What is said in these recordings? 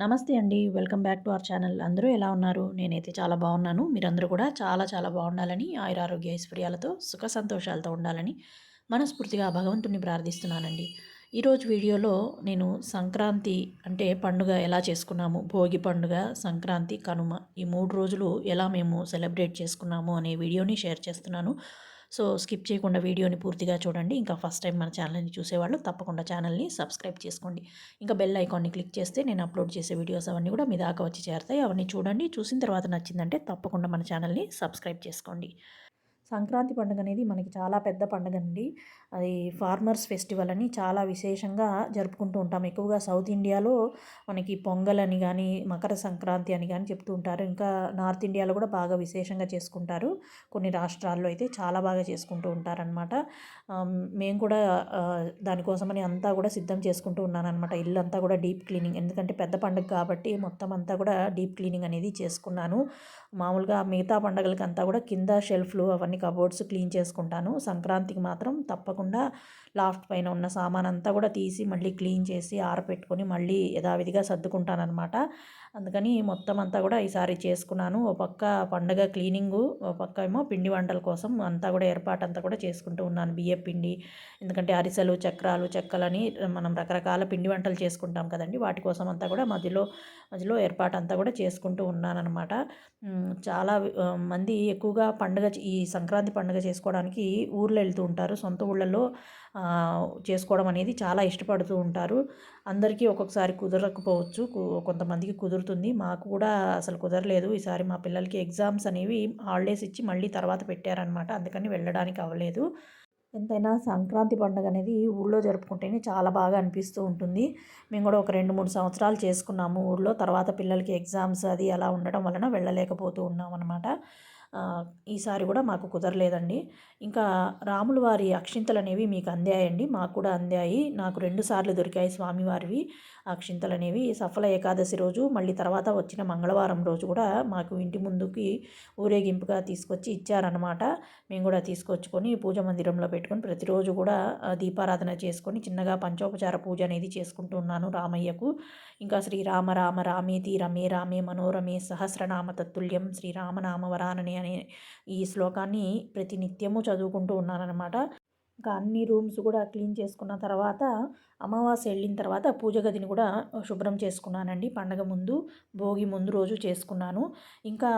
నమస్తే అండి. Welcome back to our channel. అందరూ ఎలా ఉన్నారు? నేనైతే చాలా బాగున్నాను. మీరందరూ కూడా చాలా చాలా బాగుండాలని ఆయురారోగ్య ఐశ్వర్యాలతో సుఖ సంతోషాలతో ఉండాలని మనస్ఫూర్తిగా భగవంతుని ప్రార్థిస్తున్నానండి. ఈరోజు వీడియోలో నేను సంక్రాంతి అంటే పండుగ ఎలా చేసుకున్నాము? భోగి పండుగ సంక్రాంతి కనుమ ఈ మూడు రోజులు ఎలా మేము సెలబ్రేట్ చేసుకున్నాము అనే వీడియోని షేర్ చేస్తున్నాను. సో స్కిప్ చేయకుండా వీడియోని పూర్తిగా చూడండి. ఇంకా ఫస్ట్ టైం మన ఛానల్ని చూసేవాళ్ళు తప్పకుండా ఛానల్ని సబ్స్క్రైబ్ చేసుకోండి. ఇంకా బెల్ ఐకాన్ని క్లిక్ చేస్తే నేను అప్లోడ్ చేసే వీడియోస్ అవన్నీ కూడా మీ దాకా వచ్చి చేరుతాయి. అవన్నీ చూడండి. చూసిన తర్వాత నచ్చిందంటే తప్పకుండా మన ఛానల్ని సబ్స్క్రైబ్ చేసుకోండి. సంక్రాంతి పండుగ అనేది మనకి చాలా పెద్ద పండుగ అండి. అది ఫార్మర్స్ ఫెస్టివల్ అని చాలా విశేషంగా జరుపుకుంటూ ఉంటాం. ఎక్కువగా సౌత్ ఇండియాలో మనకి పొంగల్ అని కానీ మకర సంక్రాంతి అని కానీ చెప్తూ ఉంటారు. ఇంకా నార్త్ ఇండియాలో కూడా బాగా విశేషంగా చేసుకుంటారు. కొన్ని రాష్ట్రాల్లో అయితే చాలా బాగా చేసుకుంటూ ఉంటారనమాట మేము కూడా దానికోసమని అంతా కూడా సిద్ధం చేసుకుంటూ ఉన్నానమాట ఇల్లు అంతా కూడా డీప్ క్లీనింగ్. ఎందుకంటే పెద్ద పండుగ కాబట్టి మొత్తం అంతా కూడా డీప్ క్లీనింగ్ అనేది చేసుకున్నాను. మామూలుగా మిగతా పండుగలకి అంతా కూడా కింద షెల్ఫ్లు అవన్నీ కబోర్డ్స్ క్లీన్ చేసుకుంటాను. సంక్రాంతికి మాత్రం తప్పకుండా లాఫ్ట్ పైన ఉన్న సామాన్ అంతా కూడా తీసి మళ్ళీ క్లీన్ చేసి ఆరపెట్టుకొని మళ్ళీ యథావిధిగా సర్దుకుంటానమాట అందుకని మొత్తం అంతా కూడా ఈసారి చేసుకున్నాను. ఓ పక్క పండగ క్లీనింగు ఓ పక్క ఏమో పిండి వంటల కోసం అంతా కూడా ఏర్పాటు అంతా కూడా చేసుకుంటూ ఉన్నాను. బియ్యం పిండి ఎందుకంటే అరిసెలు చక్రాలు చెక్కలని మనం రకరకాల పిండి వంటలు చేసుకుంటాం కదండి. వాటి కోసం అంతా కూడా మధ్యలో మధ్యలో ఏర్పాటు అంతా కూడా చేసుకుంటూ ఉన్నానన్నమాట. చాలా మంది ఎక్కువగా పండుగ ఈ సంక్రాంతి పండుగ చేసుకోవడానికి ఊర్లో వెళ్తూ ఉంటారు. సొంత ఊళ్ళల్లో చేసుకోవడం అనేది చాలా ఇష్టపడుతూ ఉంటారు. అందరికీ ఒక్కొక్కసారి కుదరకపోవచ్చు. కొంతమందికి కుదురుతుంది. మాకు కూడా అసలు కుదరలేదు. ఈసారి మా పిల్లలకి ఎగ్జామ్స్ అనేవి హాలిడేస్ ఇచ్చి మళ్ళీ తర్వాత పెట్టారనమాట అందుకని వెళ్ళడానికి అవ్వలేదు. ఎంతైనా సంక్రాంతి పండుగ అనేది ఊళ్ళో జరుపుకుంటేనే చాలా బాగా అనిపిస్తూ ఉంటుంది. మేము కూడా ఒక రెండు మూడు సంవత్సరాలు చేసుకున్నాము ఊళ్ళో. తర్వాత పిల్లలకి ఎగ్జామ్స్ అది అలా ఉండడం వలన వెళ్ళలేకపోతూ ఉన్నాం అనమాట ఈసారి కూడా మాకు కుదరలేదండి. ఇంకా రాముల వారి అక్షింతలు అనేవి మీకు అందాయండి. మాకు కూడా అందాయి. నాకు రెండు సార్లు దొరికాయి స్వామివారివి. అక్షింతలు అనేవి సఫల ఏకాదశి రోజు మళ్ళీ తర్వాత వచ్చిన మంగళవారం రోజు కూడా మాకు ఇంటి ముందుకి ఊరేగింపుగా తీసుకొచ్చి ఇచ్చారనమాట మేము కూడా తీసుకొచ్చుకొని పూజ మందిరంలో పెట్టుకొని ప్రతిరోజు కూడా దీపారాధన చేసుకొని చిన్నగా పంచోపచార పూజ అనేది చేసుకుంటూ ఉన్నాను రామయ్యకు. ఇంకా శ్రీరామ రామ రామేతి రమే రామే మనోరమే సహస్రనామ తత్తుల్యం శ్రీరామనామ వరానని అనే ఈ శ్లోకాన్ని ప్రతి నిత్యము చదువుకుంటూ ఉన్నానన్నమాట. ఇంకా అన్ని రూమ్స్ కూడా క్లీన్ చేసుకున్న తర్వాత అమావాస్య వెళ్ళిన తర్వాత పూజ గదిని కూడా శుభ్రం చేసుకున్నానండి. పండగ ముందు భోగి ముందు రోజు చేసుకున్నాను. ఇంకా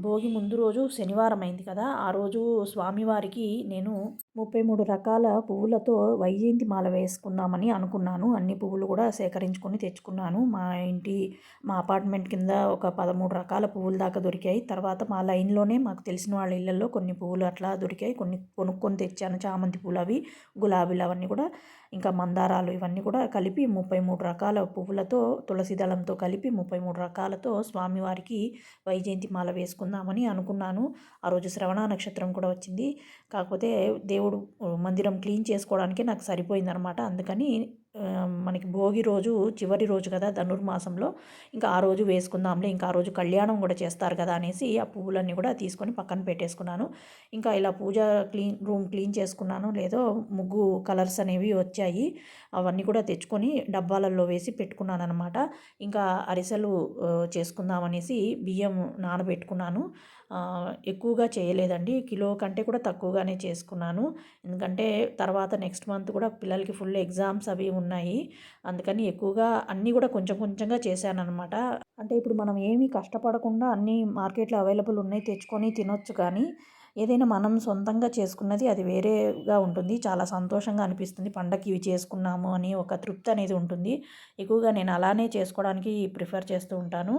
భోగి ముందు రోజు శనివారం అయింది కదా ఆ రోజు స్వామివారికి నేను ముప్పై మూడు రకాల పువ్వులతో వైజయంతి మాల వేసుకుందామని అనుకున్నాను. అన్ని పువ్వులు కూడా సేకరించుకొని తెచ్చుకున్నాను. మా ఇంటి మా అపార్ట్మెంట్ కింద ఒక పదమూడు రకాల పువ్వుల దాకా దొరికాయి. తర్వాత మా లైన్లోనే మాకు తెలిసిన వాళ్ళ ఇళ్ళల్లో కొన్ని పువ్వులు అట్లా దొరికాయి. కొన్ని కొనుక్కొని తెచ్చాను. చామంతి పూలు అవి గులాబీలు అవన్నీ కూడా ఇంకా మందారాలు ఇవన్నీ కూడా కలిపి ముప్పై మూడు రకాల పువ్వులతో తులసి దళంతో కలిపి ముప్పై మూడు రకాలతో స్వామివారికి వైజయంతి మాల వేసుకుందామని అనుకున్నాను. ఆ రోజు శ్రవణ నక్షత్రం కూడా వచ్చింది. కాకపోతే దేవుడు మందిరం క్లీన్ చేసుకోవడానికే నాకు సరిపోయిందనమాట అందుకని మనకి భోగి రోజు చివరి రోజు కదా ధనుర్మాసంలో ఇంకా ఆ రోజు వేసుకుందాంలే ఇంకా ఆ రోజు కళ్యాణం కూడా చేస్తారు కదా అనేసి ఆ పువ్వులన్నీ కూడా తీసుకొని పక్కన పెట్టేసుకున్నాను. ఇంకా ఇలా పూజ క్లీన్ రూమ్ క్లీన్ చేసుకున్నాను లేదో ముగ్గు కలర్స్ అనేవి వచ్చాయి. అవన్నీ కూడా తెచ్చుకొని డబ్బాలలో వేసి పెట్టుకున్నాను అనమాట ఇంకా అరిసెలు చేసుకుందామనేసి బియ్యం నానబెట్టుకున్నాను. ఎక్కువగా చేయలేదండి. కిలో కంటే కూడా తక్కువగానే చేసుకున్నాను. ఎందుకంటే తర్వాత నెక్స్ట్ మంత్ కూడా పిల్లలకి ఫుల్ ఎగ్జామ్స్ అవి ఉన్నాయి. అందుకని ఎక్కువగా అన్నీ కూడా కొంచెం కొంచెంగా చేశాను అనమాట అంటే ఇప్పుడు మనం ఏమీ కష్టపడకుండా అన్నీ మార్కెట్లో అవైలబుల్ ఉన్నాయి తెచ్చుకొని తినొచ్చు కానీ ఏదైనా మనం సొంతంగా చేసుకున్నది అది వేరేగా ఉంటుంది. చాలా సంతోషంగా అనిపిస్తుంది. పండగకి ఇవి చేసుకున్నాము అని ఒక తృప్తి అనేది ఉంటుంది. ఎక్కువగా నేను అలానే చేసుకోవడానికి ప్రిఫర్ చేస్తూ ఉంటాను.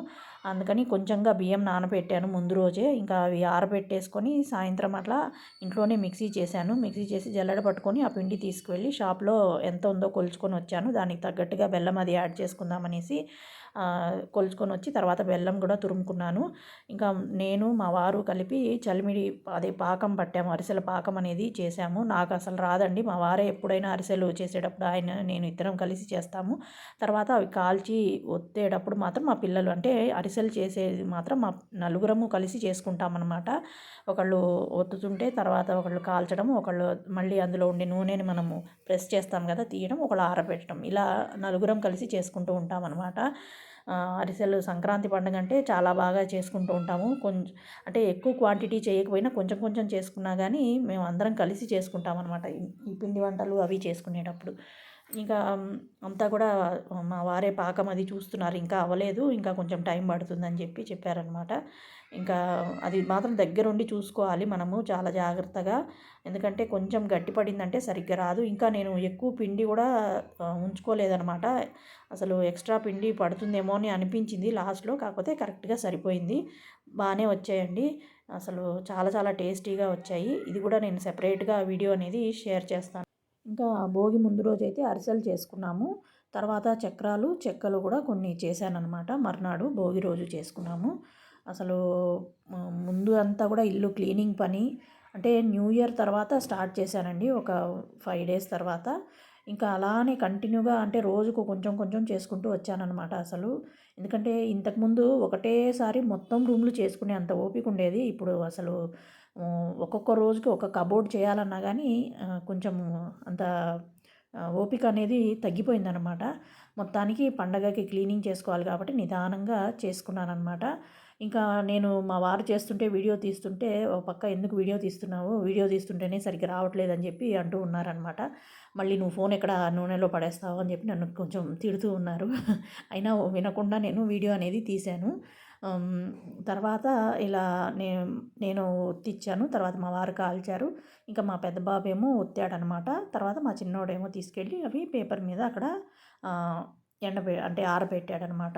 అందుకని కొంచెంగా బియ్యం నానబెట్టాను ముందు రోజే. ఇంకా అవి ఆరబెట్టేసుకొని సాయంత్రం అట్లా ఇంట్లోనే మిక్సీ చేశాను. మిక్సీ చేసి జల్లడ పట్టుకొని ఆ పిండి తీసుకువెళ్ళి షాప్లో ఎంత ఉందో కొలుచుకొని వచ్చాను. దానికి తగ్గట్టుగా బెల్లం అది యాడ్ చేసుకుందామనేసి కొలుచుకొని వచ్చి తర్వాత బెల్లం కూడా తురుముకున్నాను. ఇంకా నేను మా వారు కలిపి చలిమిడి అదే పాకం పట్టాము అరిసెల పాకం అనేది చేశాము. నాకు అసలు రాదండి. మా వారే ఎప్పుడైనా అరిసెలు చేసేటప్పుడు ఆయన నేను ఇద్దరం కలిసి చేస్తాము. తర్వాత అవి కాల్చి ఒత్తేటప్పుడు మాత్రం మా పిల్లలు అంటే అరిసెలు చేసేది మాత్రం మా నలుగురము కలిసి చేసుకుంటామన్నమాట. ఒకళ్ళు ఒత్తుతుంటే తర్వాత ఒకళ్ళు కాల్చడం ఒకళ్ళు మళ్ళీ అందులో ఉండే నూనెని మనము ప్రెస్ చేస్తాం కదా తీయడం ఒకళ్ళు ఆరబెట్టడం. ఇలా నలుగురం కలిసి చేసుకుంటూ ఉంటామన్నమాట. అరిసెలు సంక్రాంతి పండుగ అంటే చాలా బాగా చేసుకుంటూ ఉంటాము. కొంచెం అంటే ఎక్కువ క్వాంటిటీ చేయకపోయినా కొంచెం కొంచెం చేసుకున్నా కానీ మేము అందరం కలిసి చేసుకుంటాం అనమాట ఈ పిండి వంటలు అవి చేసుకునేటప్పుడు. ఇంకా అంతా కూడా మా వారే పాకం అది చూస్తున్నారు. ఇంకా అవ్వలేదు. ఇంకా కొంచెం టైం పడుతుందని చెప్పి చెప్పారనమాట ఇంకా అది మాత్రం దగ్గరుండి చూసుకోవాలి మనము చాలా జాగ్రత్తగా. ఎందుకంటే కొంచెం గట్టి పడిందంటే సరిగ్గా రాదు. ఇంకా నేను ఎక్కువ పిండి కూడా ఉంచుకోలేదనమాట అసలు ఎక్స్ట్రా పిండి పడుతుందేమో అని అనిపించింది లాస్ట్లో. కాకపోతే కరెక్ట్గా సరిపోయింది. బాగానే వచ్చాయండి. అసలు చాలా చాలా టేస్టీగా వచ్చాయి. ఇది కూడా నేను సెపరేట్గా వీడియో అనేది షేర్ చేస్తాను. ఇంకా భోగి ముందు రోజు అయితే అరిసెలు చేసుకున్నాము. తర్వాత చక్రాలు చెక్కలు కూడా కొన్ని చేశానన్నమాట. మర్నాడు భోగి రోజు చేసుకున్నాము. అసలు ముందు అంతా కూడా ఇల్లు క్లీనింగ్ పని. అంటే న్యూ ఇయర్ తర్వాత స్టార్ట్ చేశానండి ఒక ఫైవ్ డేస్ తర్వాత. ఇంకా అలానే కంటిన్యూగా అంటే రోజుకు కొంచెం కొంచెం చేసుకుంటూ వచ్చానన్నమాట అసలు. ఎందుకంటే ఇంతకుముందు ఒకటేసారి మొత్తం రూమ్లు చేసుకునే అంత ఓపిక ఉండేది. ఇప్పుడు అసలు ఒక్కొక్క రోజుకి ఒక కబోర్డ్ చేయాలన్నా కానీ కొంచెం అంత ఓపిక అనేది తగ్గిపోయిందనమాట మొత్తానికి పండగకి క్లీనింగ్ చేసుకోవాలి కాబట్టి నిదానంగా చేసుకున్నాను అనమాట ఇంకా నేను మా వారు చేస్తుంటే వీడియో తీస్తుంటే ఒక పక్క ఎందుకు వీడియో తీస్తున్నావు? వీడియో తీస్తుంటేనే సరిగ్గా రావట్లేదు అని చెప్పి అంటూ ఉన్నారనమాట మళ్ళీ నువ్వు ఫోన్ ఎక్కడ నూనెలో పడేస్తావు? అని చెప్పి నన్ను కొంచెం తిడుతూ ఉన్నారు. అయినా వినకుండా నేను వీడియో అనేది తీశాను. తర్వాత ఇలా నేను నేను ఒత్తిచ్చాను తర్వాత మా వారు కాల్చారు. ఇంకా మా పెద్ద బాబు ఏమో ఒత్తాడనమాట తర్వాత మా చిన్నోడేమో తీసుకెళ్ళి అవి పేపర్ మీద అక్కడ ఎండబె అంటే ఆరబెట్టాడనమాట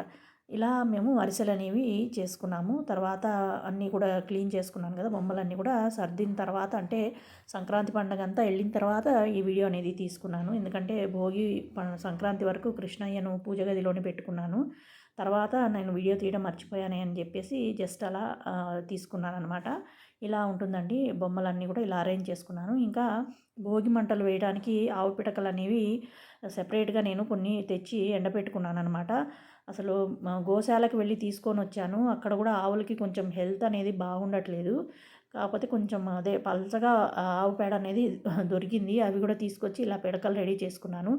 ఇలా మేము అరిసెలు అనేవి చేసుకున్నాము. తర్వాత అన్నీ కూడా క్లీన్ చేసుకున్నాను కదా బొమ్మలన్నీ కూడా సర్దిన తర్వాత అంటే సంక్రాంతి పండుగ అంతా వెళ్ళిన తర్వాత ఈ వీడియో అనేది తీసుకున్నాను. ఎందుకంటే భోగి సంక్రాంతి వరకు కృష్ణయ్యను పూజ గదిలోనే పెట్టుకున్నాను. తర్వాత నేను వీడియో తీయడం మర్చిపోయాను అని చెప్పేసి జస్ట్ అలా తీసుకున్నాను అనమాట ఇలా ఉంటుందండి. బొమ్మలన్నీ కూడా ఇలా అరేంజ్ చేసుకున్నాను. ఇంకా భోగి మంటలు వేయడానికి ఆవు పిటకలు అనేవి సెపరేట్గా నేను కొన్ని తెచ్చి ఎండబెట్టుకున్నాను అనమాట అసలు గోశాలకు వెళ్ళి తీసుకొని వచ్చాను. అక్కడ కూడా ఆవులకి కొంచెం హెల్త్ అనేది బాగుండట్లేదు. కాకపోతే కొంచెం అదే పలచగా ఆవు పేడ అనేది దొరికింది. అవి కూడా తీసుకొచ్చి ఇలా పిడకలు రెడీ చేసుకున్నాను.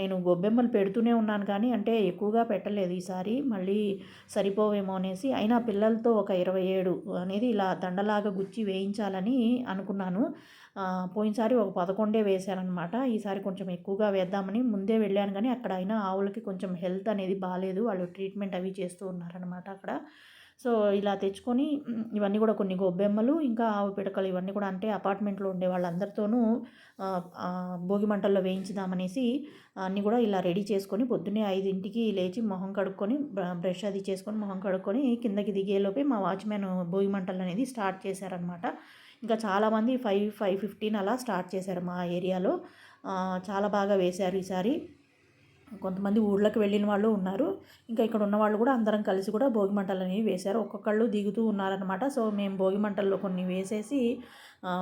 నేను గొబ్బెమ్మలు పెడుతూనే ఉన్నాను కానీ అంటే ఎక్కువగా పెట్టలేదు ఈసారి. మళ్ళీ సరిపోవేమో అనేసి అయినా పిల్లలతో ఒక ఇరవై ఏడు అనేది ఇలా దండలాగా గుచ్చి వేయించాలని అనుకున్నాను. పోయినసారి ఒక పదకొండే వేశారనమాట ఈసారి కొంచెం ఎక్కువగా వేద్దామని ముందే వెళ్ళాను కానీ అక్కడ అయినా ఆవులకి కొంచెం హెల్త్ అనేది బాగాలేదు వాళ్ళు ట్రీట్మెంట్ అవి చేస్తూ ఉన్నారనమాట అక్కడ. సో ఇలా తెచ్చుకొని ఇవన్నీ కూడా కొన్ని గొబ్బెమ్మలు ఇంకా ఆవు పిడకలు ఇవన్నీ కూడా అంటే అపార్ట్మెంట్లో ఉండే వాళ్ళందరితోనూ భోగి మంటల్లో వేయించుదామనేసి అన్నీ కూడా ఇలా రెడీ చేసుకొని పొద్దున్నే ఐదింటికి లేచి మొహం కడుక్కొని బ్రష్ అది చేసుకొని మొహం కడుక్కొని కిందకి దిగేలోపే మా వాచ్మెన్ భోగి మంటలు అనేది స్టార్ట్ చేశారనమాట ఇంకా చాలామంది ఫైవ్ ఫైవ్ ఫిఫ్టీన్ అలా స్టార్ట్ చేశారు మా ఏరియాలో. చాలా బాగా వేశారు ఈసారి. కొంతమంది ఊళ్ళకి వెళ్ళిన వాళ్ళు ఉన్నారు. ఇంకా ఇక్కడ ఉన్న వాళ్ళు కూడా అందరం కలిసి కూడా భోగి మంటలు అనేవి వేశారు. ఒక్కొక్కళ్ళు దిగుతూ ఉన్నారనమాట సో మేము భోగి మంటల్లో కొన్ని వేసేసి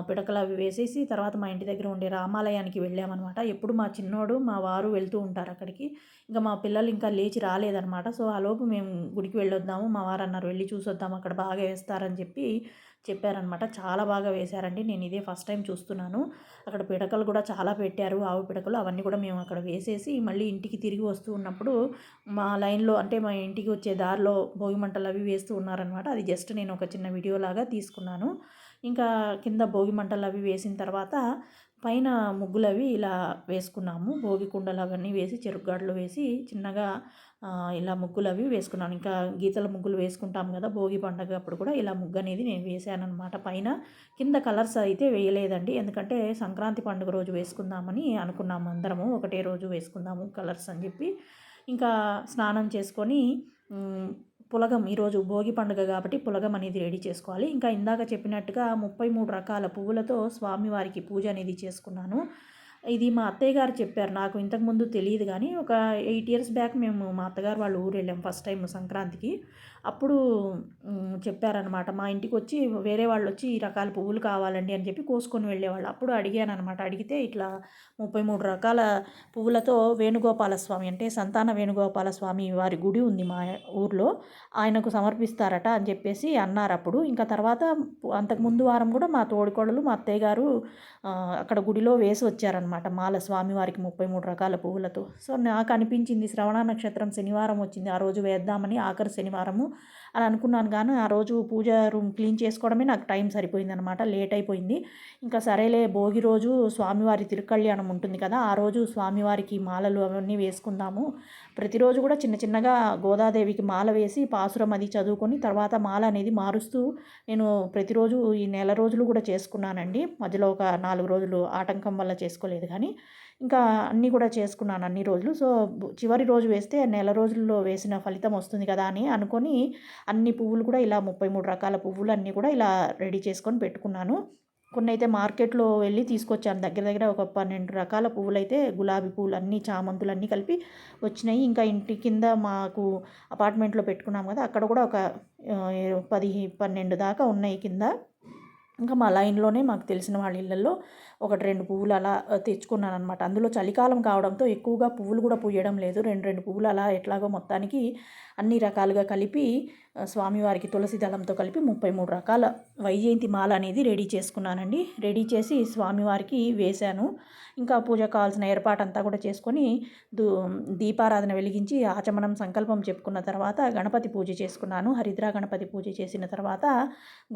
పిడకలు అవి వేసేసి తర్వాత మా ఇంటి దగ్గర ఉండే రామాలయానికి వెళ్ళామన్నమాట. ఎప్పుడు మా చిన్నోడు మా వారు వెళ్తూ ఉంటారు అక్కడికి. ఇంకా మా పిల్లలు ఇంకా లేచి రాలేదనమాట సో ఆలోపు మేము గుడికి వెళ్ళొద్దాము మా వారు అన్నారు వెళ్ళి చూసొద్దాము అక్కడ బాగా వేస్తారని చెప్పి చెప్పారనమాట. చాలా బాగా వేశారండి. నేను ఇదే ఫస్ట్ టైం చూస్తున్నాను. అక్కడ పిడకలు కూడా చాలా పెట్టారు. ఆవు పిడకలు అవన్నీ కూడా మేము అక్కడ వేసేసి మళ్ళీ ఇంటికి తిరిగి వస్తూ ఉన్నప్పుడు మా లైన్లో అంటే మా ఇంటికి వచ్చే దారిలో భోగి మంటలు అవి వేస్తూ ఉన్నారనమాట. అది జస్ట్ నేను ఒక చిన్న వీడియో లాగా తీసుకున్నాను. ఇంకా కింద భోగి మంటలు అవి వేసిన తర్వాత పైన ముగ్గులు అవి ఇలా వేసుకున్నాము. భోగి కుండలు అవన్నీ వేసి చెరుకుగాడలు వేసి చిన్నగా ఇలా ముగ్గులు అవి వేసుకున్నాను. ఇంకా గీతల ముగ్గులు వేసుకుంటాం కదా భోగి పండగ అప్పుడు కూడా ఇలా ముగ్గు అనేది నేను వేసాను అనమాట పైన కింద కలర్స్ అయితే వేయలేదండి. ఎందుకంటే సంక్రాంతి పండుగ రోజు వేసుకుందామని అనుకున్నాము అందరము. ఒకటే రోజు వేసుకుందాము కలర్స్ అని చెప్పి. ఇంకా స్నానం చేసుకొని పులగం ఈరోజు భోగి పండుగ కాబట్టి పులగం అనేది రెడీ చేసుకోవాలి. ఇంకా ఇందాక చెప్పినట్టుగా ముప్పై మూడు రకాల పువ్వులతో స్వామివారికి పూజ అనేది చేసుకున్నాను. ఇది మా అత్తయ్య గారు చెప్పారు. నాకు ఇంతకుముందు తెలియదు కానీ ఒక ఎయిట్ ఇయర్స్ బ్యాక్ మేము మా అత్తగారు వాళ్ళు ఊరు వెళ్ళాం ఫస్ట్ టైం సంక్రాంతికి. అప్పుడు చెప్పారనమాట మా ఇంటికి వచ్చి వేరే వాళ్ళు వచ్చి ఈ రకాల పువ్వులు కావాలండి అని చెప్పి కోసుకొని వెళ్ళేవాళ్ళు. అప్పుడు అడిగాను అనమాట అడిగితే ఇట్లా ముప్పై మూడు రకాల పువ్వులతో వేణుగోపాల స్వామి అంటే సంతాన వేణుగోపాల స్వామి వారి గుడి ఉంది మా ఊర్లో. ఆయనకు సమర్పిస్తారట అని చెప్పేసి అన్నారు అప్పుడు ఇంకా తర్వాత అంతకుముందు వారం కూడా మా తోడికోడలు మా అత్తయ్య గారు అక్కడ గుడిలో వేసి వచ్చారనమాట అనమాట మాల స్వామివారికి ముప్పై మూడు రకాల పువ్వులతో. సో నాకు అనిపించింది శ్రవణ నక్షత్రం శనివారం వచ్చింది. ఆ రోజు వేద్దామని ఆఖరి శనివారము అని అనుకున్నాను కానీ ఆ రోజు పూజ రూమ్ క్లీన్ చేసుకోవడమే నాకు టైం సరిపోయింది అనమాట లేట్ అయిపోయింది. ఇంకా సరేలే భోగి రోజు స్వామివారి తిరుకళ్యాణం ఉంటుంది కదా ఆ రోజు స్వామివారికి మాలలు అవన్నీ వేసుకుందాము. ప్రతిరోజు కూడా చిన్న చిన్నగా గోదాదేవికి మాల వేసి పాసురం అది చదువుకొని తర్వాత మాల అనేది మారుస్తూ నేను ప్రతిరోజు ఈ నెల రోజులు కూడా చేసుకున్నానండి. మధ్యలో ఒక నాలుగు రోజులు ఆటంకం వల్ల చేసుకోలేదు కానీ ఇంకా అన్నీ కూడా చేసుకున్నాను అన్ని రోజులు. సో చివరి రోజు వేస్తే నెల రోజుల్లో వేసిన ఫలితం వస్తుంది కదా అని అనుకొని అన్ని పువ్వులు కూడా ఇలా ముప్పై మూడు రకాల పువ్వులు అన్నీ కూడా ఇలా రెడీ చేసుకొని పెట్టుకున్నాను. కొన్ని అయితే మార్కెట్లో వెళ్ళి తీసుకొచ్చాను. దగ్గర దగ్గర ఒక పన్నెండు రకాల పువ్వులు అయితే గులాబీ పువ్వులు అన్నీ చామంతులు అన్నీ కలిపి వచ్చినాయి. ఇంకా ఇంటి కింద మాకు అపార్ట్మెంట్లో పెట్టుకున్నాం కదా అక్కడ కూడా ఒక పది పన్నెండు దాకా ఉన్నాయి కింద. ఇంకా మా లైన్లోనే మాకు తెలిసిన వాళ్ళ ఇళ్ళల్లో ఒకటి రెండు పువ్వులు అలా తెచ్చుకున్నాను అనమాట అందులో చలికాలం కావడంతో ఎక్కువగా పువ్వులు కూడా పూయడం లేదు. రెండు రెండు పువ్వులు అలా ఎట్లాగో మొత్తానికి అన్ని రకాలుగా కలిపి స్వామివారికి తులసి దళంతో కలిపి ముప్పై మూడు రకాల వైజయంతి మాల అనేది రెడీ చేసుకున్నానండి. రెడీ చేసి స్వామివారికి వేశాను. ఇంకా పూజ కావాల్సిన ఏర్పాటు అంతా కూడా చేసుకొని దూ దీపారాధన వెలిగించి ఆచమనం సంకల్పం చెప్పుకున్న తర్వాత గణపతి పూజ చేసుకున్నాను. హరిద్రా గణపతి పూజ చేసిన తర్వాత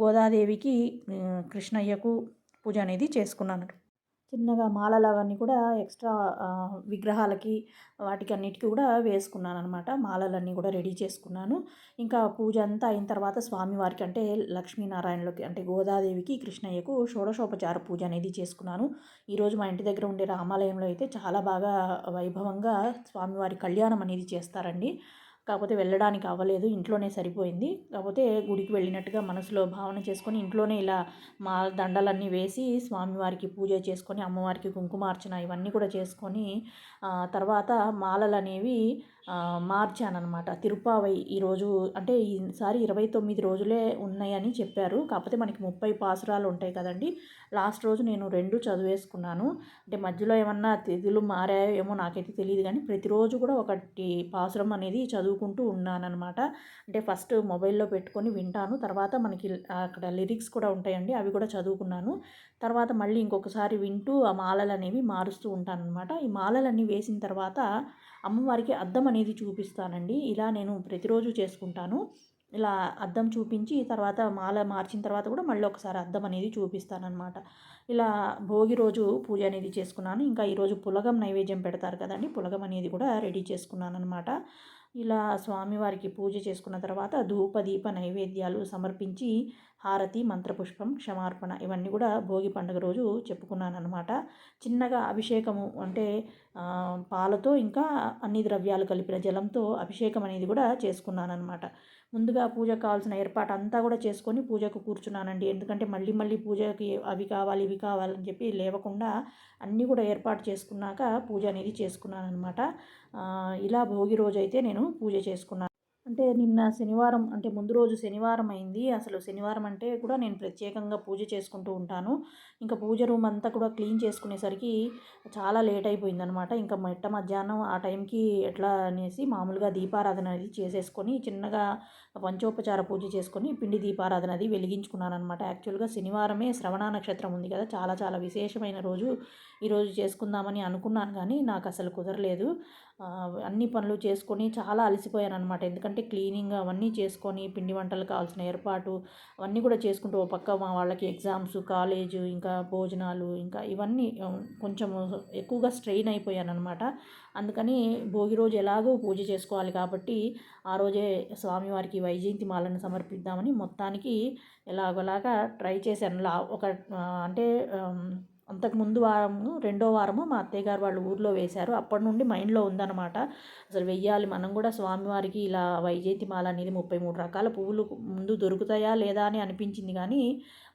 గోదాదేవికి కృష్ణయ్యకు పూజ అనేది చేసుకున్నాను. చిన్నగా మాలలు అవన్నీ కూడా ఎక్స్ట్రా విగ్రహాలకి వాటికి అన్నిటికీ కూడా వేసుకున్నాను అనమాట మాలలన్నీ కూడా రెడీ చేసుకున్నాను. ఇంకా పూజ అంతా అయిన తర్వాత స్వామివారికి అంటే లక్ష్మీనారాయణలోకి అంటే గోదాదేవికి కృష్ణయ్యకు షోడశోపచార పూజ అనేది చేసుకున్నాను. ఈరోజు మా ఇంటి దగ్గర ఉండే రామాలయంలో అయితే చాలా బాగా వైభవంగా స్వామివారి కళ్యాణం అనేది చేస్తారండి. కాకపోతే వెళ్ళడానికి అవ్వలేదు ఇంట్లోనే సరిపోయింది. కాకపోతే గుడికి వెళ్ళినట్టుగా మనసులో భావన చేసుకొని ఇంట్లోనే ఇలా మా దండలన్నీ వేసి స్వామివారికి పూజ చేసుకొని అమ్మవారికి కుంకుమార్చన ఇవన్నీ కూడా చేసుకొని తర్వాత మాలలు అనేవి మార్చానమాట తిరుపావై ఈరోజు అంటే ఈసారి ఇరవై తొమ్మిది రోజులే ఉన్నాయని చెప్పారు. కాకపోతే మనకి ముప్పై పాసురాలు ఉంటాయి కదండి. లాస్ట్ రోజు నేను రెండు చదివేసుకున్నాను. అంటే మధ్యలో ఏమన్నా తిథులు మారాయో ఏమో నాకైతే తెలియదు కానీ ప్రతిరోజు కూడా ఒకటి పాసురం అనేది చదువుకుంటూ ఉన్నానమాట అంటే ఫస్ట్ మొబైల్లో పెట్టుకొని వింటాను. తర్వాత మనకి అక్కడ లిరిక్స్ కూడా ఉంటాయండి. అవి కూడా చదువుకున్నాను. తర్వాత మళ్ళీ ఇంకొకసారి వింటూ ఆ మాలలు అనేవి మారుస్తూ ఉంటాను అనమాట ఈ మాలలన్నీ వేసిన తర్వాత అమ్మవారికి అద్దం అనేది చూపిస్తానండి. ఇలా నేను ప్రతిరోజు చేసుకుంటాను. ఇలా అద్దం చూపించి తర్వాత మాల మార్చిన తర్వాత కూడా మళ్ళీ ఒకసారి అద్దం అనేది చూపిస్తానమాట ఇలా భోగి రోజు పూజ అనేది చేసుకున్నాను. ఇంకా ఈరోజు పులగం నైవేద్యం పెడతారు కదండి. పులగం అనేది కూడా రెడీ చేసుకున్నాను అనమాట ఇలా స్వామివారికి పూజ చేసుకున్న తర్వాత ధూప దీప నైవేద్యాలు సమర్పించి హారతి మంత్రపుష్పం క్షమార్పణ ఇవన్నీ కూడా భోగి పండుగ రోజు చెప్పుకున్నాను అనమాట చిన్నగా అభిషేకము అంటే పాలతో ఇంకా అన్ని ద్రవ్యాలు కలిపిన జలంతో అభిషేకం అనేది కూడా చేసుకున్నాను అనమాట ముందుగా పూజకు కావాల్సిన ఏర్పాటు అంతా కూడా చేసుకొని పూజకు కూర్చున్నానండి. ఎందుకంటే మళ్ళీ మళ్ళీ పూజకి అవి కావాలి ఇవి కావాలని చెప్పి లేవకుండా అన్నీ కూడా ఏర్పాటు చేసుకున్నాక పూజ అనేది చేసుకున్నాను అనమాట ఇలా భోగి రోజు అయితే నేను పూజ చేసుకున్నాను. అంటే నిన్న శనివారం అంటే ముందు రోజు శనివారం అయింది. అసలు శనివారం అంటే కూడా నేను ప్రత్యేకంగా పూజ చేసుకుంటూ ఉంటాను. ఇంకా పూజ రూమ్ అంతా కూడా క్లీన్ చేసుకునేసరికి చాలా లేట్ అయిపోయింది అనమాట ఇంకా మెట్ట మధ్యాహ్నం ఆ టైంకి ఎట్లా అనేసి మామూలుగా దీపారాధన అది చేసేసుకొని చిన్నగా పంచోపచార పూజ చేసుకొని పిండి దీపారాధన అది వెలిగించుకున్నాను అనమాట యాక్చువల్గా శనివారమే శ్రవణ నక్షత్రం ఉంది కదా చాలా చాలా విశేషమైన రోజు ఈరోజు చేసుకుందామని అనుకున్నాను కానీ నాకు అసలు కుదరలేదు. అన్ని పనులు చేసుకొని చాలా అలసిపోయాను అనమాట ఎందుకంటే క్లీనింగ్ అవన్నీ చేసుకొని పిండి వంటలు కావాల్సిన ఏర్పాటు అవన్నీ కూడా చేసుకుంటూ ఓ పక్క మా వాళ్ళకి ఎగ్జామ్స్ కాలేజు ఇంకా భోజనాలు ఇంకా ఇవన్నీ కొంచెం ఎక్కువగా స్ట్రెయిన్ అయిపోయాను అనమాట అందుకని భోగి రోజు ఎలాగో పూజ చేసుకోవాలి కాబట్టి ఆ రోజే స్వామివారికి వైజయంతి మాలను సమర్పిద్దామని మొత్తానికి ఎలాగోలాగా ట్రై చేశాను. లా ఒక అంటే అంతకుముందు వారము రెండో వారము మా అత్తయ్య గారు వాళ్ళు ఊర్లో వేశారు. అప్పటి నుండి మైండ్లో ఉందన్నమాట. అసలు వెయ్యాలి మనం కూడా స్వామివారికి ఇలా వైజయంతి మాల అనేది ముప్పై మూడు రకాల పువ్వులు ముందు దొరుకుతాయా లేదా అని అనిపించింది కానీ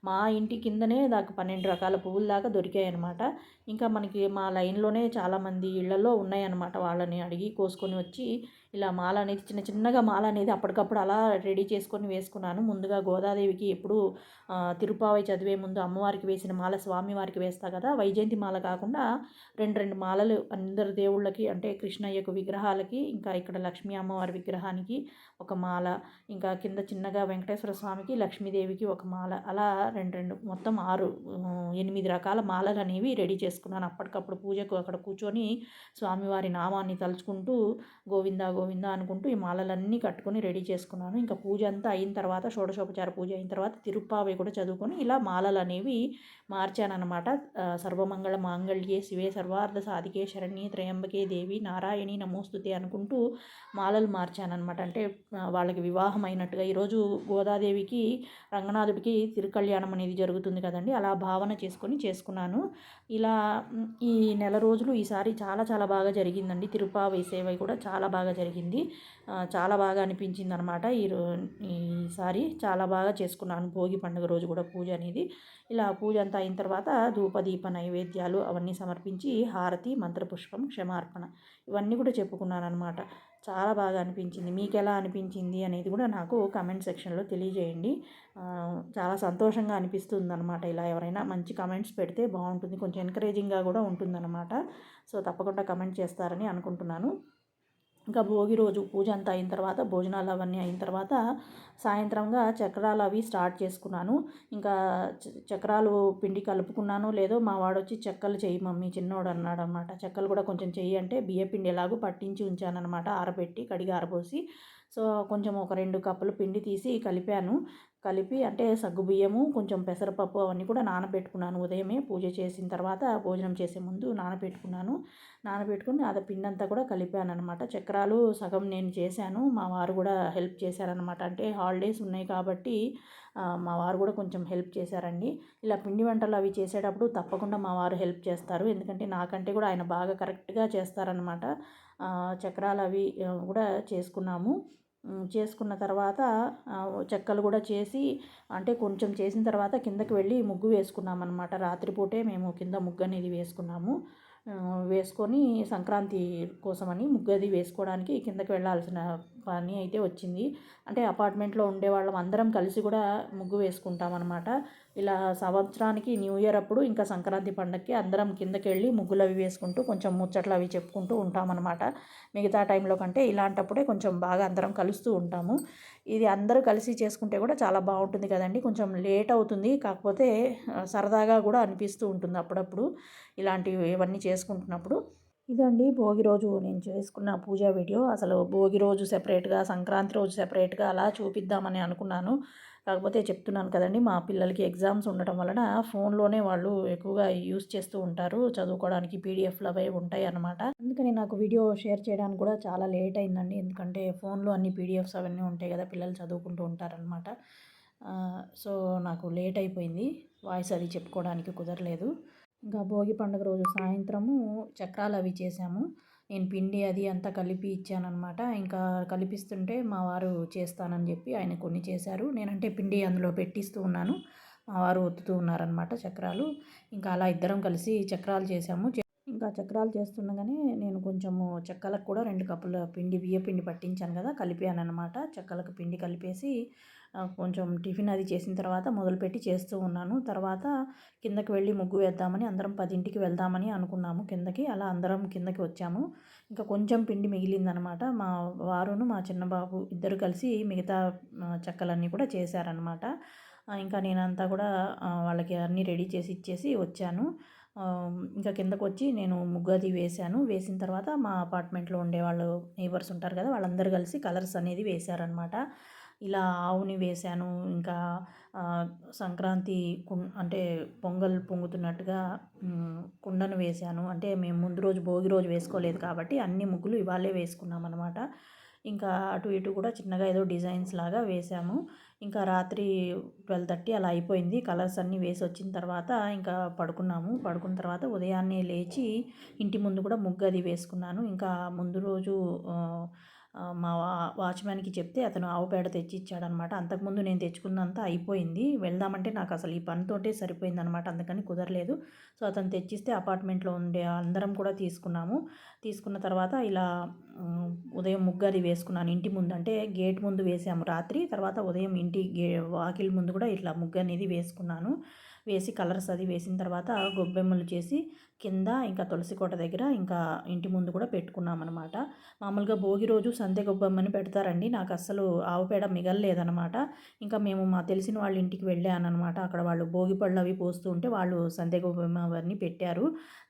మా ఇంటి కిందనే దాకా పన్నెండు రకాల పువ్వులు దాకా దొరికాయి అనమాట ఇంకా మనకి మా లైన్లోనే చాలామంది ఇళ్ళలో ఉన్నాయన్నమాట వాళ్ళని అడిగి కోసుకొని వచ్చి ఇలా మాల అనేది చిన్న చిన్నగా మాల అనేది అప్పటికప్పుడు అలా రెడీ చేసుకొని వేసుకున్నాను. ముందుగా గోదాదేవికి ఎప్పుడు తిరుపావై చదివే ముందు అమ్మవారికి వేసిన మాల స్వామివారికి వేస్తా కదా! వైజయంతి మాల కాకుండా రెండు రెండు మాలలు అందరు దేవుళ్ళకి అంటే కృష్ణయ్యకు విగ్రహాలకి ఇంకా ఇక్కడ లక్ష్మీ అమ్మవారి విగ్రహానికి ఒక మాల ఇంకా కింద చిన్నగా వెంకటేశ్వర స్వామికి లక్ష్మీదేవికి ఒక మాల అలా రెండు రెండు మొత్తం ఆరు ఎనిమిది రకాల మాలలు అనేవి రెడీ చేసుకున్నాను. అప్పటికప్పుడు పూజకు అక్కడ కూర్చొని స్వామివారి నామాన్ని తలుచుకుంటూ గోవిందా గోవింద అనుకుంటూ ఈ మాలలన్నీ కట్టుకొని రెడీ చేసుకున్నాను. ఇంకా పూజ అంతా అయిన తర్వాత షోడశోపచార పూజ అయిన తర్వాత తిరుప్పావి కూడా చదువుకొని ఇలా మాలలు అనేవి మార్చానన్నమాట సర్వమంగళ మాంగళ్యే శివే సర్వార్థ సాధికే శరణ్యే త్రయంబకే దేవి నారాయణి నమోస్తుతే అనుకుంటూ మాలలు మార్చానమాట అంటే వాళ్ళకి వివాహం అయినట్టుగా ఈరోజు గోదాదేవికి రంగనాథుడికి తిరుకళ్యాణం అనేది జరుగుతుంది కదండి. అలా భావన చేసుకొని చేసుకున్నాను. ఇలా ఈ నెల రోజులు ఈసారి చాలా చాలా బాగా జరిగిందండి. తిరుపావై సేవ కూడా చాలా బాగా జరిగింది. జరిగింది. చాలా బాగా అనిపించింది అనమాట ఈ ఈసారి చాలా బాగా చేసుకున్నాను. భోగి పండుగ రోజు కూడా పూజ అనేది. ఇలా పూజ అంతా అయిన తర్వాత ధూపదీప నైవేద్యాలు అవన్నీ సమర్పించి హారతి మంత్రపుష్పం క్షమార్పణ ఇవన్నీ కూడా చెప్పుకున్నాను అనమాట చాలా బాగా అనిపించింది. మీకు ఎలా అనిపించింది అనేది కూడా నాకు కమెంట్ సెక్షన్లో తెలియజేయండి. చాలా సంతోషంగా అనిపిస్తుంది అనమాట ఇలా ఎవరైనా మంచి కమెంట్స్ పెడితే బాగుంటుంది. కొంచెం ఎంకరేజింగ్గా కూడా ఉంటుందన్నమాట సో తప్పకుండా కమెంట్ చేస్తారని అనుకుంటున్నాను. ఇంకా భోగి రోజు పూజ అంతా అయిన తర్వాత భోజనాలు అవన్నీ అయిన తర్వాత సాయంత్రంగా చక్రాలు అవి స్టార్ట్ చేసుకున్నాను. ఇంకా చక్రాలు పిండి కలుపుకున్నాను. లేదో మా వాడు వచ్చి చెక్కలు చెయ్యి మమ్మీ చిన్నోడు అన్నాడు అనమాట చెక్కలు కూడా కొంచెం చెయ్యి అంటే బియ్య పిండి ఎలాగో పట్టించి ఉంచానమాట ఆరబెట్టి కడిగి ఆరబోసి. సో కొంచెం ఒక రెండు కప్పులు పిండి తీసి కలిపాను. కలిపి అంటే సగ్గుబియ్యము కొంచెం పెసరపప్పు అవన్నీ కూడా నానబెట్టుకున్నాను. ఉదయమే పూజ చేసిన తర్వాత భోజనం చేసే ముందు నానబెట్టుకున్నాను. నానబెట్టుకుని అది పిండంతా కూడా కలిపాను అనమాట చక్రాలు సగం నేను చేశాను. మా వారు కూడా హెల్ప్ చేశారనమాట అంటే హాలిడేస్ ఉన్నాయి కాబట్టి మా వారు కూడా కొంచెం హెల్ప్ చేశారండి. ఇలా పిండి వంటలు అవి చేసేటప్పుడు తప్పకుండా మా వారు హెల్ప్ చేస్తారు. ఎందుకంటే నాకంటే కూడా ఆయన బాగా కరెక్ట్గా చేస్తారనమాట చక్రాలు అవి కూడా చేసుకున్నాము. చేసుకున్న తర్వాత చెక్కలు కూడా చేసి అంటే కొంచెం చేసిన తర్వాత కిందకి వెళ్ళి ముగ్గు వేసుకున్నాం అనమాట రాత్రిపూటే మేము కింద ముగ్గు అనేది వేసుకున్నాము. వేసుకొని సంక్రాంతి కోసమని ముగ్గు అది వేసుకోవడానికి కిందకి వెళ్ళాల్సిన పని అయితే వచ్చింది. అంటే అపార్ట్మెంట్లో ఉండేవాళ్ళం అందరం కలిసి కూడా ముగ్గు వేసుకుంటాం అనమాట ఇలా సంవత్సరానికి న్యూ ఇయర్ అప్పుడు ఇంకా సంక్రాంతి పండగకి అందరం కిందకి వెళ్ళి ముగ్గులు అవి వేసుకుంటూ కొంచెం ముచ్చట్లు అవి చెప్పుకుంటూ ఉంటామన్నమాట. మిగతా టైంలో కంటే ఇలాంటప్పుడే కొంచెం బాగా అందరం కలుస్తూ ఉంటాము. ఇది అందరూ కలిసి చేసుకుంటే కూడా చాలా బాగుంటుంది కదండి. కొంచెం లేట్ అవుతుంది. కాకపోతే సరదాగా కూడా అనిపిస్తూ ఉంటుంది అప్పుడప్పుడు. ఇలాంటివి ఇవన్నీ చేసుకుంటున్నప్పుడు. ఇదండి భోగి రోజు నేను చేసుకున్న పూజా వీడియో. అసలు భోగి రోజు సెపరేట్గా సంక్రాంతి రోజు సెపరేట్గా అలా చూపిద్దామని అనుకున్నాను. కాకపోతే చెప్తున్నాను కదండి మా పిల్లలకి ఎగ్జామ్స్ ఉండటం వలన ఫోన్లోనే వాళ్ళు ఎక్కువగా యూస్ చేస్తూ ఉంటారు. చదువుకోవడానికి పీడిఎఫ్లు అవే ఉంటాయి అనమాట అందుకని నాకు వీడియో షేర్ చేయడానికి కూడా చాలా లేట్ అయిందండి. ఎందుకంటే ఫోన్లో అన్ని పీడిఎఫ్స్ అవన్నీ ఉంటాయి కదా పిల్లలు చదువుకుంటూ ఉంటారనమాట సో నాకు లేట్ అయిపోయింది. వాయిస్ అది చెప్పుకోవడానికి కుదరలేదు. ఇంకా భోగి పండుగ రోజు సాయంత్రము చక్రాలు అవి చేసాము నేను పిండి అది అంతా కలిపి ఇచ్చానమాట ఇంకా కలిపిస్తుంటే మా వారు చేస్తానని చెప్పి ఆయన కొన్ని చేశారు. నేనంటే పిండి అందులో పెట్టిస్తూ ఉన్నాను. మా వారు ఒత్తుతూ ఉన్నారనమాట చక్రాలు. ఇంకా అలా ఇద్దరం కలిసి చక్రాలు చేసాము ఇంకా చక్రాలు చేస్తుండగానే నేను కొంచెము చెక్కలకు కూడా రెండు కప్పుల పిండి బియ్య పిండి పట్టించాను కదా కలిపాను అనమాట చెక్కలకు పిండి కలిపేసి కొంచెం టిఫిన్ అది చేసిన తర్వాత మొదలుపెట్టి చేస్తూ ఉన్నాను. తర్వాత కిందకి వెళ్ళి ముగ్గు వేద్దామని అందరం పదింటికి వెళ్దామని అనుకున్నాము కిందకి. అలా అందరం కిందకి వచ్చాము. ఇంకా కొంచెం పిండి మిగిలిందనమాట మా వారును మా చిన్న బాబు ఇద్దరు కలిసి మిగతా చెక్కలన్నీ కూడా చేశారనమాట ఇంకా నేనంతా కూడా వాళ్ళకి అన్నీ రెడీ చేసి ఇచ్చేసి వచ్చాను. ఇంకా కిందకు వచ్చి నేను ముగ్గు అది వేశాను. వేసిన తర్వాత మా అపార్ట్మెంట్లో ఉండేవాళ్ళు నేబర్స్ ఉంటారు కదా వాళ్ళందరూ కలిసి కలర్స్ అనేది వేశారనమాట ఇలా ఆవుని వేశాను. ఇంకా సంక్రాంతి కు అంటే పొంగల్ పొంగుతున్నట్టుగా కుండను వేశాను. అంటే మేము ముందు రోజు భోగి రోజు వేసుకోలేదు కాబట్టి అన్ని ముగ్గులు ఇవాళే వేసుకున్నాం అనమాట ఇంకా అటు ఇటు కూడా చిన్నగా ఏదో డిజైన్స్ లాగా వేసాము ఇంకా రాత్రి ట్వెల్వ్ థర్టీ అలా అయిపోయింది. కలర్స్ అన్నీ వేసి వచ్చిన తర్వాత ఇంకా పడుకున్నాము. పడుకున్న తర్వాత ఉదయాన్నే లేచి ఇంటి ముందు కూడా ముగ్గు అది వేసుకున్నాను. ఇంకా ముందు రోజు మా వా వాచ్మ్యాన్కి చెప్తే అతను ఆవు పేడ తెచ్చి ఇచ్చాడనమాట అంతకుముందు నేను తెచ్చుకున్నంత అయిపోయింది. వెళ్దామంటే నాకు అసలు ఈ పనితోటే సరిపోయిందనమాట. అందుకని కుదరలేదు. సో అతను తెచ్చిస్తే అపార్ట్మెంట్లో ఉండే అందరం కూడా తీసుకున్నాము. తీసుకున్న తర్వాత ఇలా ఉదయం ముగ్గు అది వేసుకున్నాను. ఇంటి ముందు అంటే గేట్ ముందు వేసాము రాత్రి. తర్వాత ఉదయం ఇంటి గే వాకిలి ముందు కూడా ఇట్లా ముగ్గు అనేది వేసుకున్నాను. వేసి కలర్స్ అది వేసిన తర్వాత గొబ్బెమ్మలు చేసి కింద ఇంకా తులసి కోట దగ్గర ఇంకా ఇంటి ముందు కూడా పెట్టుకున్నామన్నమాట. మామూలుగా భోగి రోజు సంధ్య గొబ్బమ్మని పెడతారండి. నాకు అస్సలు ఆవు పేడ మిగలలేదనమాట ఇంకా మేము మా తెలిసిన వాళ్ళ ఇంటికి వెళ్ళానమాట అక్కడ వాళ్ళు భోగి పళ్ళు అవి పోస్తూ ఉంటే వాళ్ళు సంధ్య గొబ్బమ్మ అవన్నీ పెట్టారు.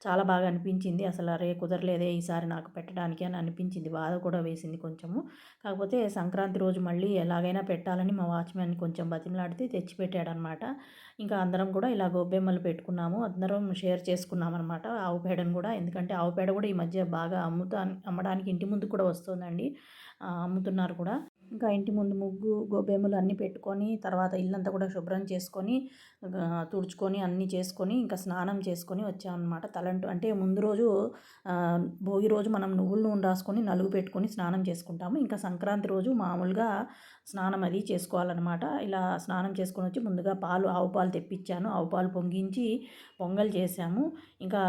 చాలా బాగా అనిపించింది. అసలు అరే కుదరలేదే ఈసారి నాకు పెట్టడానికి అని అనిపించింది. బాధ కూడా వేసింది కొంచెము. కాకపోతే సంక్రాంతి రోజు మళ్ళీ ఎలాగైనా పెట్టాలని మా వాచ్మెన్ కొంచెం బతిమలాడితే తెచ్చి పెట్టాడనమాట ఇంకా అందరం కూడా ఇలా గొబ్బెమ్మలు పెట్టుకున్నాము. అందరం షేర్ చేసుకున్నాం అనమాట ఆవు పేడను కూడా. ఎందుకంటే ఆవు పేడ కూడా ఈ మధ్య బాగా అమ్ముతా అమ్మడానికి ఇంటి ముందు కూడా వస్తుందండి. అమ్ముతున్నారు కూడా. ఇంకా ఇంటి ముందు ముగ్గు గోబెమ్మలు అన్నీ పెట్టుకొని తర్వాత ఇల్లంతా కూడా శుభ్రం చేసుకొని తుడుచుకొని అన్నీ చేసుకొని ఇంకా స్నానం చేసుకొని వచ్చామన్నమాట. తలంటు అంటే ముందు రోజు భోగి రోజు మనం నువ్వుల నూనె రాసుకొని నలుగు పెట్టుకొని స్నానం చేసుకుంటాము. ఇంకా సంక్రాంతి రోజు మామూలుగా స్నానం అది చేసుకోవాలన్నమాట. ఇలా స్నానం చేసుకొని వచ్చి ముందుగా పాలు ఆవు పాలు తెప్పించాను. ఆవు పాలు పొంగించి పొంగల్ చేశాము. ఇంకా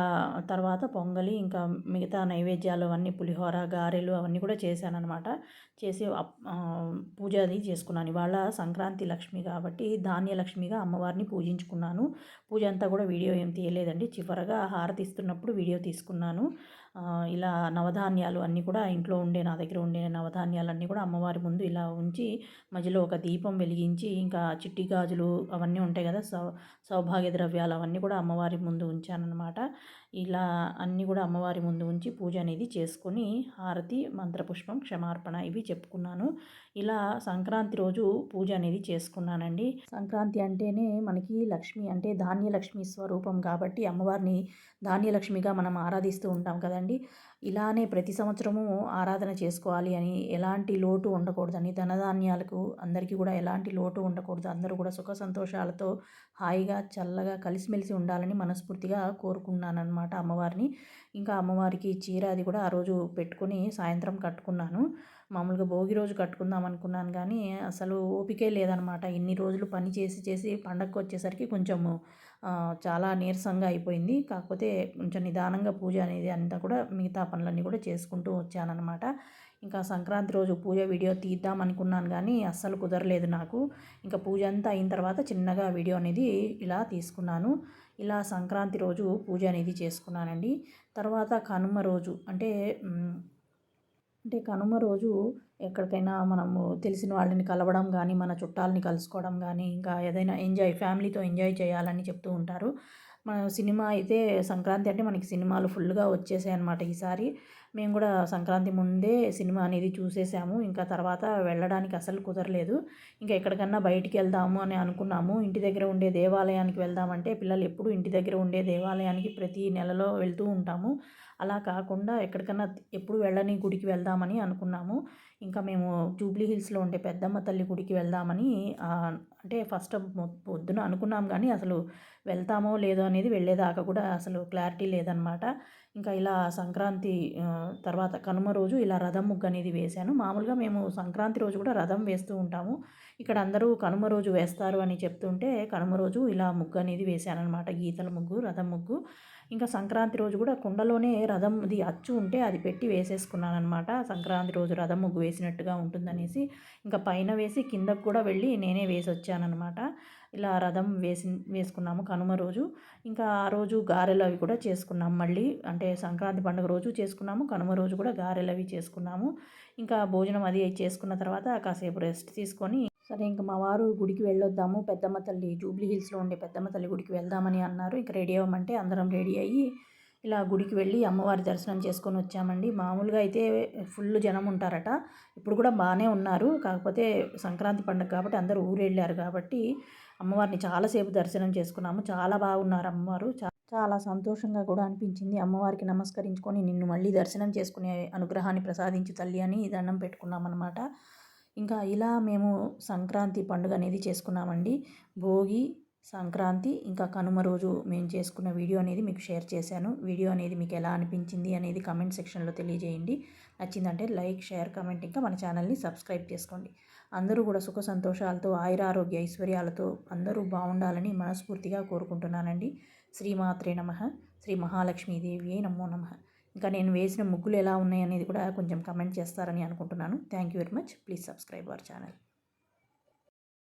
తర్వాత పొంగలి ఇంకా మిగతా నైవేద్యాలు అవన్నీ పులిహోర గారెలు అవన్నీ కూడా చేశాను అనమాట చేసి పూజ అది చేసుకున్నాను. ఇవాళ సంక్రాంతి లక్ష్మి కాబట్టి ధాన్యలక్ష్మిగా అమ్మవారిని పూజించుకున్నాను. పూజ అంతా కూడా వీడియో ఏం తీయలేదండి. చివరగా హారతి ఇస్తున్నప్పుడు వీడియో తీసుకున్నాను. ఇలా నవధాన్యాలు అన్నీ కూడా ఇంట్లో ఉండే నా దగ్గర ఉండే నవధాన్యాలన్నీ కూడా అమ్మవారి ముందు ఇలా ఉంచి మధ్యలో ఒక దీపం వెలిగించి ఇంకా చిట్టి గాజులు అవన్నీ ఉంటాయి కదా సౌ సౌభాగ్య ద్రవ్యాలు అవన్నీ కూడా అమ్మవారి ముందు ఉంచానన్నమాట. ఇలా అన్నీ కూడా అమ్మవారి ముందు ఉంచి పూజ అనేది చేసుకొని హారతి మంత్రపుష్పం క్షమార్పణ ఇవి చెప్పుకున్నాను. ఇలా సంక్రాంతి రోజు పూజ అనేది చేసుకున్నానండి. సంక్రాంతి అంటేనే మనకి లక్ష్మి అంటే ధాన్యలక్ష్మి స్వరూపం కాబట్టి అమ్మవారిని ధాన్యలక్ష్మిగా మనం ఆరాధిస్తూ ఉంటాం కదండి. ఇలానే ప్రతి సంవత్సరము ఆరాధన చేసుకోవాలి అని ఎలాంటి లోటు ఉండకూడదని ధనధాన్యాలకు అందరికీ కూడా ఎలాంటి లోటు ఉండకూడదు. అందరూ కూడా సుఖ సంతోషాలతో హాయిగా చల్లగా కలిసిమెలిసి ఉండాలని మనస్ఫూర్తిగా కోరుకున్నాను అనమాట అమ్మవారిని. ఇంకా అమ్మవారికి చీర అది కూడా ఆ రోజు పెట్టుకొని సాయంత్రం కట్టుకున్నాను. మామూలుగా భోగి రోజు కట్టుకుందాం అనుకున్నాను కానీ అసలు ఓపికే లేదనమాట ఇన్ని రోజులు పని చేసి చేసి పండగకు వచ్చేసరికి కొంచెము చాలా నీరసంగా అయిపోయింది. కాకపోతే కొంచెం నిదానంగా పూజ అనేది అంతా కూడా మిగతా పనులన్నీ కూడా చేసుకుంటూ వచ్చానన్నమాట. ఇంకా సంక్రాంతి రోజు పూజ వీడియో తీద్దాం అనుకున్నాను కానీ అస్సలు కుదరలేదు నాకు. ఇంకా పూజ అంతా అయిన తర్వాత చిన్నగా వీడియో అనేది ఇలా తీసుకున్నాను. ఇలా సంక్రాంతి రోజు పూజ అనేది చేసుకున్నానండి. తర్వాత కనుమ రోజు అంటే అంటే కనుమ రోజు ఎక్కడికైనా మనము తెలిసిన వాళ్ళని కలవడం కానీ మన చుట్టాలని కలుసుకోవడం కానీ ఇంకా ఏదైనా ఎంజాయ్ ఫ్యామిలీతో ఎంజాయ్ చేయాలని చెప్తూ ఉంటారు. మన సినిమా అయితే సంక్రాంతి అంటే మనకి సినిమాలు ఫుల్గా వచ్చేసాయి అనమాట ఈసారి. మేము కూడా సంక్రాంతి ముందే సినిమా అనేది చూసేసాము. ఇంకా తర్వాత వెళ్ళడానికి అసలు కుదరలేదు. ఇంకా ఎక్కడికన్నా బయటికి వెళ్దాము అని అనుకున్నాము. ఇంటి దగ్గర ఉండే దేవాలయానికి వెళ్దామంటే పిల్లలు ఎప్పుడు ఇంటి దగ్గర ఉండే దేవాలయానికి ప్రతి నెలలో వెళ్తూ ఉంటాము. అలా కాకుండా ఎక్కడికన్నా ఎప్పుడు వెళ్ళని గుడికి వెళ్దామని అనుకున్నాము. ఇంకా మేము జూబ్లీ హిల్స్లో ఉండే పెద్దమ్మ తల్లి గుడికి వెళ్దామని అంటే ఫస్ట్ పొద్దున అనుకున్నాం కానీ అసలు వెళ్తామో లేదో అనేది వెళ్ళేదాకా కూడా అసలు క్లారిటీ లేదనమాట. ఇంకా ఇలా సంక్రాంతి తర్వాత కనుమ రోజు ఇలా రథం ముగ్గు అనేది వేశాను. మామూలుగా మేము సంక్రాంతి రోజు కూడా రథం వేస్తూ ఉంటాము. ఇక్కడ అందరూ కనుమ రోజు వేస్తారు అని చెప్తుంటే కనుమ రోజు ఇలా ముగ్గు అనేది వేశాను అనమాట గీతల ముగ్గు రథం ముగ్గు. ఇంకా సంక్రాంతి రోజు కూడా కుండలోనే రథంది అచ్చు ఉంటే అది పెట్టి వేసేసుకున్నాను అనమాట సంక్రాంతి రోజు రథం ముగ్గు వేసినట్టుగా ఉంటుందనేసి. ఇంకా పైన వేసి కిందకు కూడా వెళ్ళి నేనే వేసి వచ్చానమాట ఇలా రథం వేసి వేసుకున్నాము కనుమ రోజు. ఇంకా ఆ రోజు గారెలు అవి కూడా చేసుకున్నాం మళ్ళీ. అంటే సంక్రాంతి పండుగ రోజు చేసుకున్నాము కనుమ రోజు కూడా గారెలు అవి చేసుకున్నాము. ఇంకా భోజనం అది చేసుకున్న తర్వాత కాసేపు రెస్ట్ తీసుకొని సరే ఇంకా మా వారు గుడికి వెళ్ళొద్దాము పెద్దమ్మ తల్లి జూబ్లీ హిల్స్లో ఉండే పెద్దమ్మ తల్లి గుడికి వెళ్దామని అన్నారు. ఇంకా రెడీ అవ్వమంటే అందరం రెడీ అయ్యి ఇలా గుడికి వెళ్ళి అమ్మవారి దర్శనం చేసుకొని వచ్చామండి. మామూలుగా అయితే ఫుల్ జనం ఉంటారట. ఇప్పుడు కూడా బాగానే ఉన్నారు. కాకపోతే సంక్రాంతి పండుగ కాబట్టి అందరూ ఊరు వెళ్ళారు కాబట్టి అమ్మవారిని చాలాసేపు దర్శనం చేసుకున్నాము. చాలా బాగున్నారు అమ్మవారు. చా- చాలా సంతోషంగా కూడా అనిపించింది. అమ్మవారికి నమస్కరించుకొని నిన్ను మళ్ళీ దర్శనం చేసుకునే అనుగ్రహాన్ని ప్రసాదించు తల్లి అని దండం పెట్టుకున్నాం అనమాట ఇంకా ఇలా మేము సంక్రాంతి పండుగ అనేది చేసుకున్నామండి. భోగి సంక్రాంతి ఇంకా కనుమ రోజు మేము చేసుకున్న వీడియో అనేది మీకు షేర్ చేశాను. వీడియో అనేది మీకు ఎలా అనిపించింది అనేది కమెంట్ సెక్షన్లో తెలియజేయండి. నచ్చిందంటే లైక్ షేర్ కమెంట్ ఇంకా మన ఛానల్ని సబ్స్క్రైబ్ చేసుకోండి. అందరూ కూడా సుఖ సంతోషాలతో ఆయుర ఆరోగ్య ఐశ్వర్యాలతో అందరూ బాగుండాలని మనస్ఫూర్తిగా కోరుకుంటున్నానండి. శ్రీమాత్రే నమ. శ్రీ మహాలక్ష్మీదేవి నమో నమ. ఇంకా నేను వేసిన ముగ్గులు ఎలా ఉన్నాయి అనేది కూడా కొంచెం కమెంట్ చేస్తారని అనుకుంటున్నాను. Thank you very much. Please subscribe our channel.